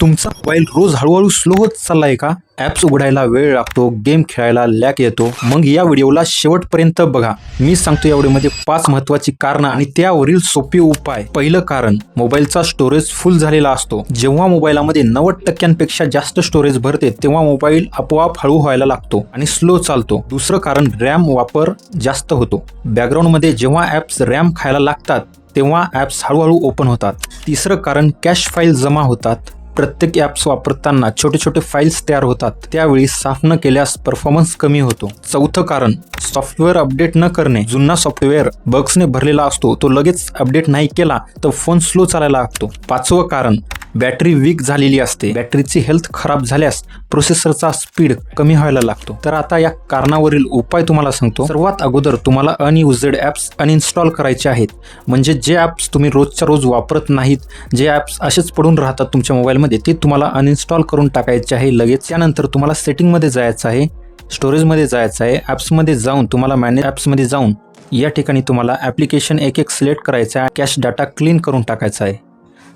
तुमचा मोबाईल रोज हळूहळू स्लो होत चाललाय का? ॲप्स उघडायला वेळ लागतो गेम खेळायला लॅक येतो. मग या व्हिडिओला शेवटपर्यंत बघा. मी सांगतो या व्हिडिओमध्ये पाच महत्वाची कारणं आणि त्यावरील सोपे उपाय. पहिलं कारण मोबाईलचा स्टोरेज फुल झालेला असतो. जेव्हा मोबाईलमध्ये नव्वद टक्क्यांपेक्षा जास्त स्टोरेज भरते तेव्हा मोबाईल आपोआप हळू व्हायला लागतो आणि स्लो चालतो. दुसरं कारण रॅम वापर जास्त होतो. बॅकग्राऊंडमध्ये जेव्हा ॲप्स रॅम खायला लागतात तेव्हा ॲप्स हळूहळू ओपन होतात. तिसरं कारण कॅश फाईल जमा होतात. प्रत्येक ॲप्स वापरताना छोटे छोटे फाईल्स तयार होतात. त्यावेळी साफ न केल्यास परफॉर्मन्स कमी होतो. चौथं कारण सॉफ्टवेअर अपडेट न करणे जुना सॉफ्टवेअर बग्सने भरलेला असतो तो लगेच अपडेट नाही केला तर फोन स्लो चालायला लागतो. पाचवं कारण बॅटरी वीक झालेली असते. बॅटरीची हेल्थ खराब झाल्यास प्रोसेसरचा स्पीड कमी व्हायला लागतो. तर आता या कारणावरील उपाय तुम्हाला सांगतो. सर्वात अगोदर तुम्हाला अनयुजेड ॲप्स अनइन्स्टॉल करायचे आहेत. म्हणजे जे ॲप्स तुम्ही रोजच्या रोज वापरत नाहीत जे ॲप्स असेच पडून राहतात तुमच्या मोबाईलमध्ये ते तुम्हाला अनइन्स्टॉल करून टाकायचे आहे लगेच. त्यानंतर तुम्हाला सेटिंगमध्ये जायचं आहे. स्टोरेजमध्ये जायचं आहे ॲप्समध्ये जाऊन तुम्हाला मॅनेज ॲप्समध्ये जाऊन या ठिकाणी तुम्हाला ॲप्लिकेशन एक एक सिलेक्ट करायचं आहे कॅश डाटा क्लीन करून टाकायचा आहे.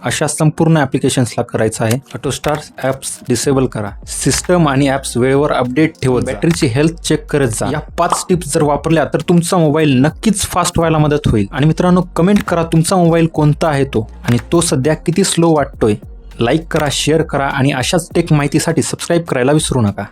अशा संपूर्ण ॲप्लिकेशन्सला करायचं आहे. ऑटोस्टार ॲप्स डिसेबल करा. सिस्टम आणि ॲप्स वेळेवर अपडेट ठेवत बॅटरीची हेल्थ चेक करत जा. या पाच टिप्स जर वापरल्या तर तुमचा मोबाईल नक्कीच फास्ट व्हायला मदत होईल. आणि मित्रांनो कमेंट करा तुमचा मोबाईल कोणता आहे तो. आणि तो सध्या किती स्लो वाटतोय. लाईक करा शेअर करा आणि अशाच टेक माहितीसाठी सबस्क्राईब करायला विसरू नका.